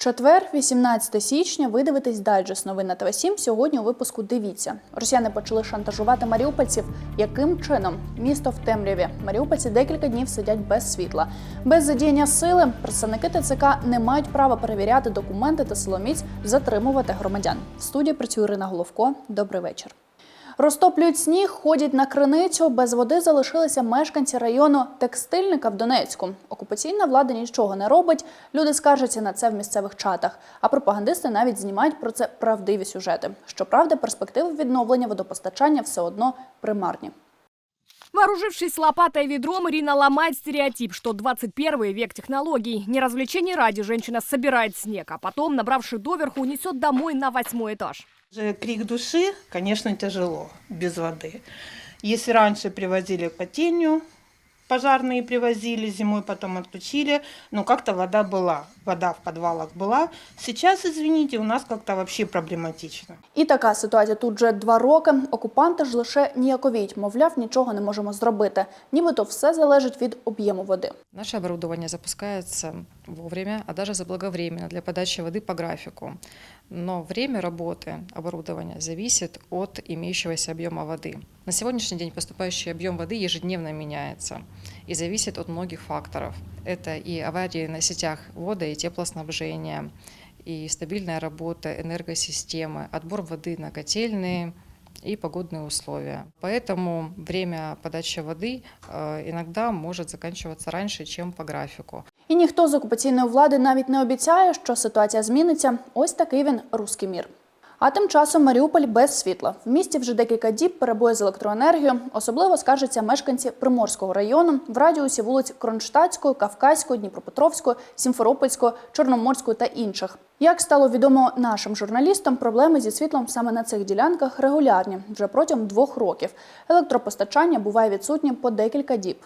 Четвер, 18 січня, ви дивитесь дайджест новин на ТВ7. Сьогодні у випуску дивіться. Росіяни почали шантажувати маріупольців. Яким чином? Місто в темряві. Маріупольці декілька днів сидять без світла. Без задіяння сили представники ТЦК не мають права перевіряти документи та силоміць затримувати громадян. В студії працює Ірина Головко. Добрий вечір. Розтоплюють сніг, ходять на криницю. Без води залишилися мешканці району текстильника в Донецьку. Окупаційна влада нічого не робить. Люди скаржаться на це в місцевих чатах. А пропагандисти навіть знімають про це правдиві сюжети. Щоправда, перспективи відновлення водопостачання все одно примарні. Вооружившись лопатой и ведром, Ирина ломает стереотип, что 21 век технологий. Не развлечений ради женщина собирает снег, а потом, набравши доверху, унесет домой на восьмой этаж. Же Крик души, конечно, тяжело без воды. Если раньше привозили по тенью, пожарные привозили, зимой потом отключили, но как-то вода была, вода в подвалах была. Сейчас, извините, у нас как-то вообще проблематично. І така ситуація тут вже два роки. Окупанти ж лише ніяковіють, мовляв, нічого не можемо зробити. Нібито все залежить від об'єму води. Наше оборудование запускается вовремя, а даже заблаговременно для подачи воды по графику. Но время работы оборудования зависит от имеющегося объема воды. На сегодняшний день поступающий объем воды ежедневно меняется и зависит от многих факторов. Это и аварии на сетях вода и теплоснабжения, и стабильная работа энергосистемы, отбор воды на котельные, и погодные условия. Поэтому время подачи воды э, иногда может заканчиваться раньше, чем по графику. І ніхто з окупаційної влади навіть не обіцяє, що ситуація зміниться. Ось такий він руський мір. А тим часом Маріуполь без світла. В місті вже декілька діб перебої з електроенергією. Особливо скаржаться мешканці Приморського району в радіусі вулиць Кронштадтської, Кавказької, Дніпропетровської, Сімферопольської, Чорноморської та інших. Як стало відомо нашим журналістам, проблеми зі світлом саме на цих ділянках регулярні вже протягом двох років. Електропостачання буває відсутнє по декілька діб.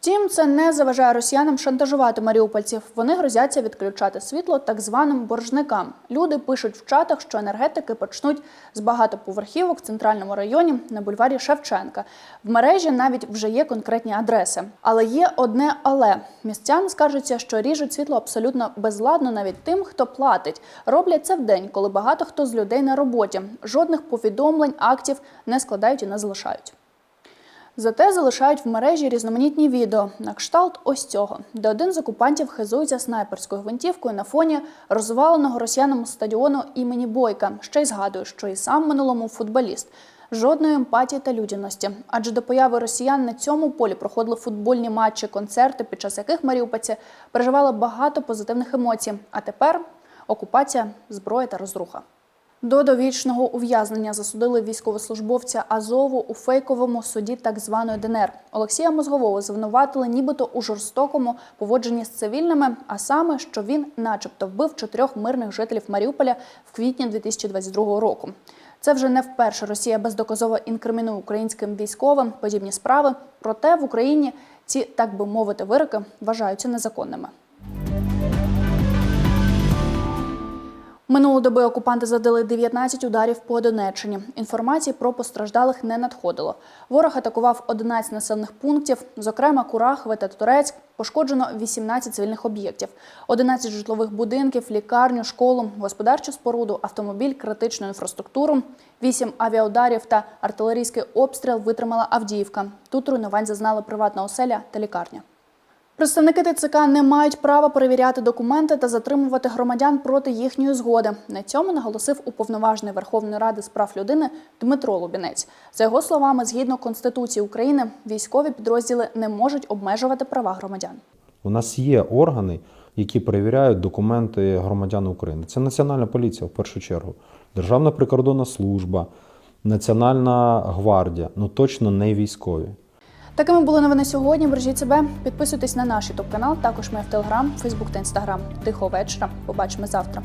Втім, це не заважає росіянам шантажувати маріупольців. Вони грозяться відключати світло так званим боржникам. Люди пишуть в чатах, що енергетики почнуть з багатоповерхівок в центральному районі на бульварі Шевченка. В мережі навіть вже є конкретні адреси. Але є одне але містяни скаржаться, що ріжуть світло абсолютно безладно навіть тим, хто платить. Роблять це вдень, коли багато хто з людей на роботі. Жодних повідомлень, актів не складають і не залишають. Зате залишають в мережі різноманітні відео на кшталт ось цього, де один з окупантів хизується снайперською гвинтівкою на фоні розваленого росіянами стадіону імені Бойка. Ще й згадує, що і сам минулому футболіст. Жодної емпатії та людяності, адже до появи росіян на цьому полі проходили футбольні матчі, концерти, під час яких маріупольці переживали багато позитивних емоцій. А тепер окупація, зброя та розруха. До довічного ув'язнення засудили військовослужбовця Азову у фейковому суді так званої ДНР. Олексія Мозгового звинуватили нібито у жорстокому поводженні з цивільними, а саме, що він, начебто, вбив чотирьох мирних жителів Маріуполя в квітні 2022 року. Це вже не вперше Росія бездоказово інкримінує українським військовим подібні справи. Проте в Україні ці, так би мовити, вироки вважаються незаконними. Минулої доби окупанти задали 19 ударів по Донеччині. Інформації про постраждалих не надходило. Ворог атакував 11 населених пунктів, зокрема Курахове та Турецьк. Пошкоджено 18 цивільних об'єктів, 11 житлових будинків, лікарню, школу, господарчу споруду, автомобіль, критичну інфраструктуру. 8 авіаударів та артилерійський обстріл витримала Авдіївка. Тут руйнувань зазнали приватна оселя та лікарня. Представники ТЦК не мають права перевіряти документи та затримувати громадян проти їхньої згоди. На цьому наголосив уповноважений Верховної Ради з прав людини Дмитро Лубінець. За його словами, згідно Конституції України, військові підрозділи не можуть обмежувати права громадян. У нас є органи, які перевіряють документи громадян України. Це Національна поліція в першу чергу, Державна прикордонна служба, Національна гвардія, ну точно не військові. Такими були новини сьогодні. Бережіть себе, підписуйтесь на наш ютуб канал. Також ми в Телеграм, Фейсбук та Інстаграм. Тихого вечора. Побачимо завтра.